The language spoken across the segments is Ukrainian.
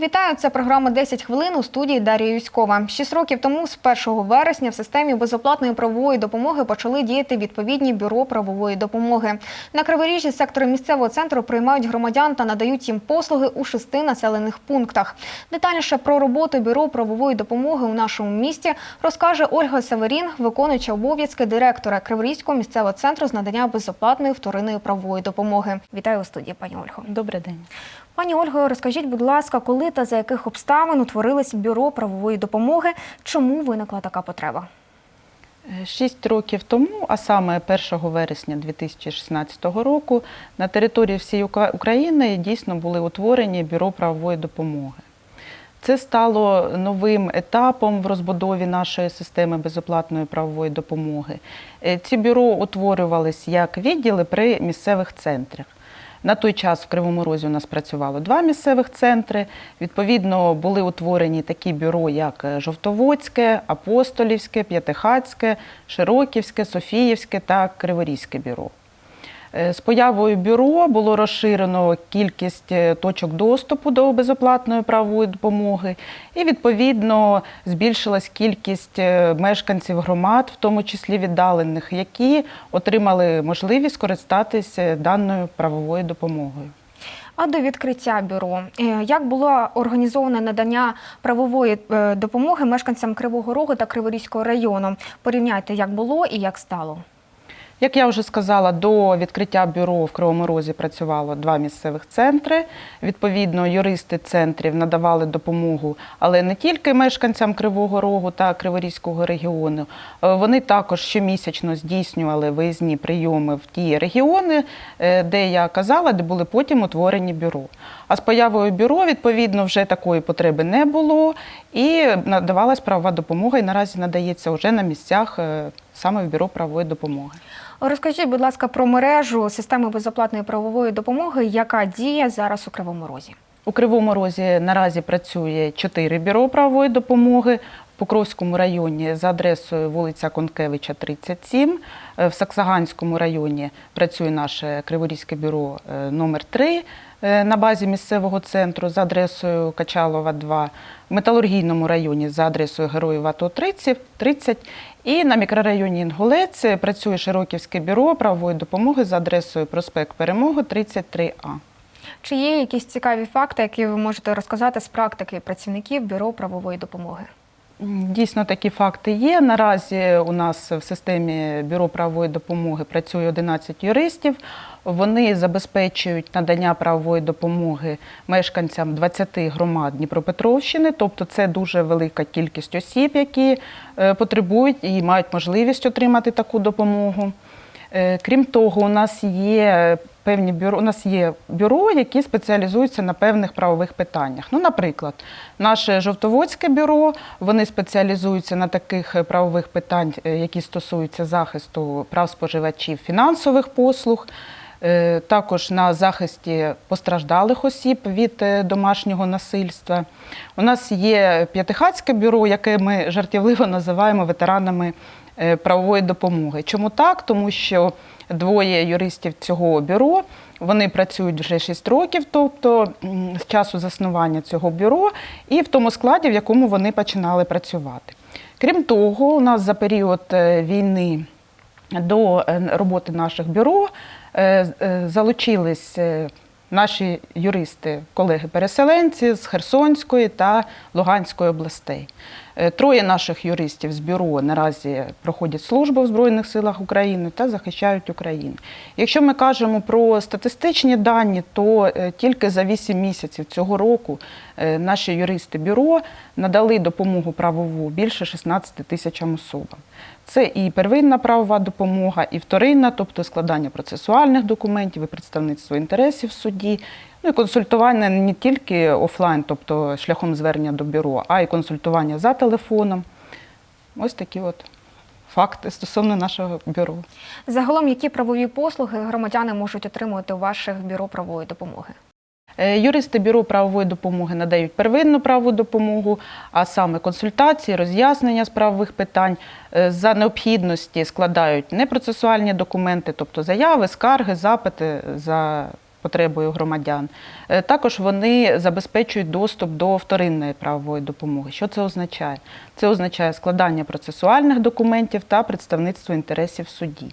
Вітаю, це програма «10 хвилин у студії Дар'я Юськова. Шість років тому, з 1 вересня, в системі безоплатної правової допомоги почали діяти відповідні бюро правової допомоги. На Криворіжжі сектори місцевого центру приймають громадян та надають їм послуги у шести населених пунктах. Детальніше про роботу бюро правової допомоги у нашому місті розкаже Ольга Северін, виконуюча обов'язки директора Криворізького місцевого центру з надання безоплатної вторинної правової допомоги. Вітаю у студії, пані Ольго. Добрий день. Пані Ольго, розкажіть, будь ласка, коли та за яких обставин утворилось бюро правової допомоги? Чому виникла така потреба? Шість років тому, а саме 1 вересня 2016 року, на території всієї України дійсно були утворені бюро правової допомоги. Це стало новим етапом в розбудові нашої системи безоплатної правової допомоги. Е, Ці бюро утворювались як відділи при місцевих центрах. На той час в Кривому Розі у нас працювало два місцевих центри. Відповідно, були утворені такі бюро, як е, Жовтоводське, Апостолівське, П'ятихатське, Широківське, Софіївське та Криворізьке бюро. Е, З появою бюро було розширено кількість е, точок доступу до безоплатної правової допомоги, і відповідно збільшилась кількість е, мешканців громад, в тому числі віддалених, які отримали можливість користатися даною правовою допомогою. А до відкриття бюро як було організоване надання правової допомоги мешканцям Кривого Рогу та Криворізького району? Порівняйте, як було і як стало. Як я вже сказала, до відкриття бюро в Кривому Розі працювало два місцевих центри. Відповідно, юристи центрів надавали допомогу, але не тільки мешканцям Кривого Рогу та Криворізького регіону. Е, Вони також щомісячно здійснювали виїзні прийоми в ті регіони, е, де я казала, де були потім утворені бюро. А з появою бюро, відповідно, вже такої потреби не було, і надавалась правова допомога, і наразі надається вже на місцях е, саме в бюро правової допомоги. Розкажіть, будь ласка, про мережу системи безоплатної правової допомоги, яка діє зараз у Кривому Розі. У Кривому Розі наразі працює чотири бюро правової допомоги. В Покровському районі за адресою вулиця Конкевича, 37. Е, В Саксаганському районі працює наше Криворізьке бюро е, номер 3 е, на базі місцевого центру за адресою Качалова, 2. В Металургійному районі за адресою Героїв АТО 30. 30. І на мікрорайоні Інгулець працює Широківське бюро правової допомоги за адресою Проспект Перемоги, 33А. Чи є якісь цікаві факти, які ви можете розказати з практики працівників бюро правової допомоги? Дійсно, такі факти є. Наразі у нас в системі бюро правової допомоги працює 11 юристів. Вони забезпечують надання правової допомоги мешканцям 20 громад Дніпропетровщини, тобто це дуже велика кількість осіб, які е, потребують і мають можливість отримати таку допомогу. Е, Крім того, у нас є певні бюро, у нас є бюро, які спеціалізуються на певних правових питаннях. Ну, наприклад, наше Жовтоводське бюро, вони спеціалізуються на таких е, правових питань, які стосуються захисту прав споживачів фінансових послуг. Е, Також на захисті постраждалих осіб від е, домашнього насильства. У нас є П'ятихатське бюро, яке ми жартівливо називаємо ветеранами е, правової допомоги. Чому так? Тому що двоє юристів цього бюро вони працюють вже 6 років, тобто з часу заснування цього бюро, і в тому складі, в якому вони починали працювати. Крім того, у нас за період війни до роботи наших бюро залучились е, наші юристи, колеги-переселенці з Херсонської та Луганської областей. Е, Троє наших юристів з бюро наразі проходять службу в Збройних силах України та захищають Україну. Якщо ми кажемо про статистичні дані, то е, тільки за 8 місяців цього року е, наші юристи бюро надали допомогу правову більше 16 тисячам особам. Це і первинна правова допомога, і вторинна, тобто складання процесуальних документів, і представництво інтересів в суді, ну і консультування не тільки офлайн, тобто шляхом звернення до бюро, а й консультування за телефоном. Ось такі от факти стосовно нашого бюро. Загалом, які правові послуги громадяни можуть отримувати у ваших бюро правової допомоги? Е, Юристи бюро правової допомоги надають первинну правову допомогу, а саме консультації, роз'яснення з правових питань. Е, За необхідності складають непроцесуальні документи, тобто заяви, скарги, запити за потребою громадян. Е, Також вони забезпечують доступ до вторинної правової допомоги. Що це означає? Це означає складання процесуальних документів та представництво інтересів в суді.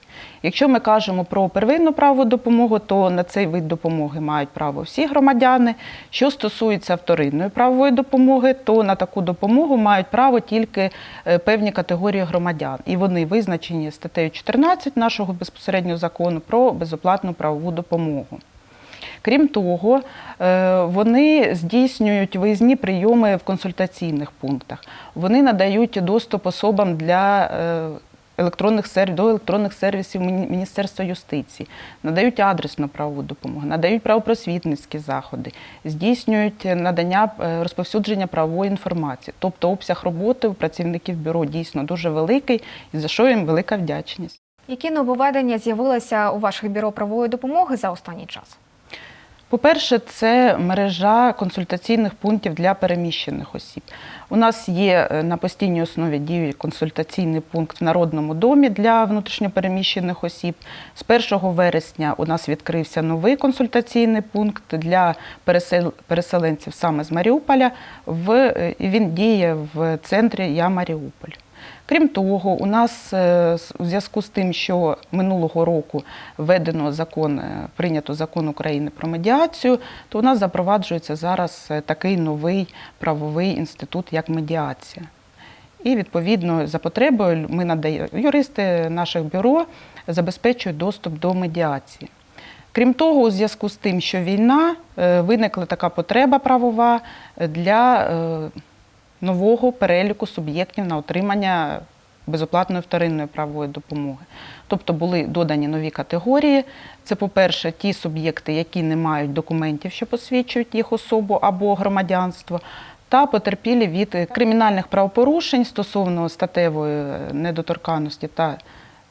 Якщо ми кажемо про первинну правову допомогу, то на цей вид допомоги мають право всі громадяни. Що стосується вторинної правової допомоги, то на таку допомогу мають право тільки е, певні категорії громадян, і вони визначені статтею 14 нашого безпосереднього закону про безоплатну правову допомогу. Крім того, е, вони здійснюють виїзні прийоми в консультаційних пунктах. Вони надають доступ особам для е, електронних сервісів до електронних сервісів Міністерства юстиції, надають адресну правову допомогу, надають правопросвітницькі заходи, здійснюють надання е, розповсюдження правової інформації. Тобто обсяг роботи у працівників бюро дійсно дуже великий, і за що їм велика вдячність. Які нововведення з'явилися у ваших бюро правової допомоги за останній час? По-перше, це мережа консультаційних пунктів для переміщених осіб. У нас є е, на постійній основі діє консультаційний пункт в Народному домі для внутрішньопереміщених осіб. З 1 вересня у нас відкрився новий консультаційний пункт для переселенців саме з Маріуполя. Е, він діє в центрі Я Маріуполь. Крім того, у нас е, у зв'язку з тим, що минулого року введено закон, е, прийнято закон України про медіацію, то у нас запроваджується зараз е, такий новий правовий інститут, як медіація. І відповідно за потребою ми надаємо юристи наших бюро забезпечують доступ до медіації. Крім того, у зв'язку з тим, що війна, виникла така потреба правова для нового переліку суб'єктів на отримання безоплатної вторинної правової допомоги. Тобто були додані нові категорії. Це, по-перше, ті суб'єкти, які не мають документів, що посвідчують їх особу або громадянство, та потерпілі від кримінальних правопорушень стосовно статевої недоторканності та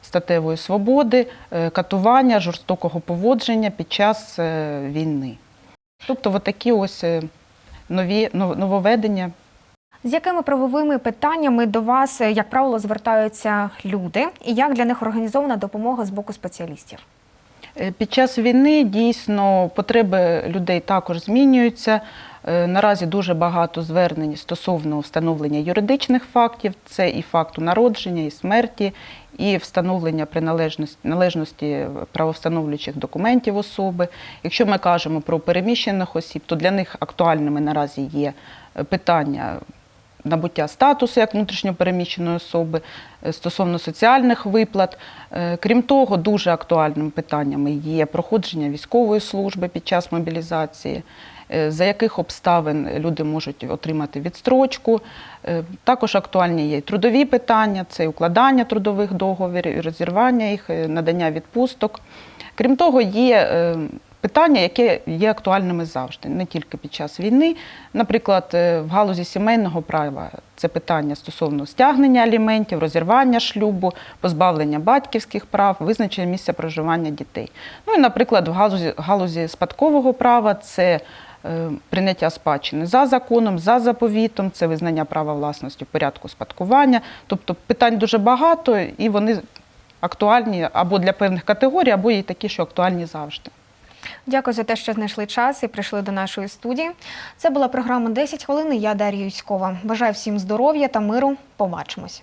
статевої свободи, е, катування, жорстокого поводження під час е, війни. Тобто, такі ось е, нові нов- нововведення З якими правовими питаннями до вас, е, як правило, звертаються люди, і як для них організована допомога з боку спеціалістів? Е, Під час війни дійсно потреби людей також змінюються. Е, Наразі дуже багато звернень стосовно встановлення юридичних фактів. Це і факту народження, і смерті, і встановлення приналежності належності правовстановлюючих документів особи. Якщо ми кажемо про переміщених осіб, то для них актуальними наразі є питання набуття статусу як внутрішньопереміщеної особи е, стосовно соціальних виплат. Е, Крім того, дуже актуальними питаннями є проходження військової служби під час мобілізації, е, за яких обставин люди можуть отримати відстрочку. Також актуальні є й трудові питання, це і укладання трудових договорів, і розірвання їх, надання відпусток. Крім того, є питання, які є актуальними завжди, не тільки під час війни. Наприклад, е, в галузі сімейного права це питання стосовно стягнення аліментів, розірвання шлюбу, позбавлення батьківських прав, визначення місця проживання дітей. Ну і, наприклад, в галузі, галузі спадкового права це е, прийняття спадщини за законом, за заповітом, це визнання права власності в порядку спадкування. Тобто питань дуже багато, і вони актуальні або для певних категорій, або є такі, що актуальні завжди. Дякую за те, що знайшли час і прийшли до нашої студії. Це була програма «10 хвилин. і Я Дар'я Юськова. Бажаю всім здоров'я та миру. Побачимось.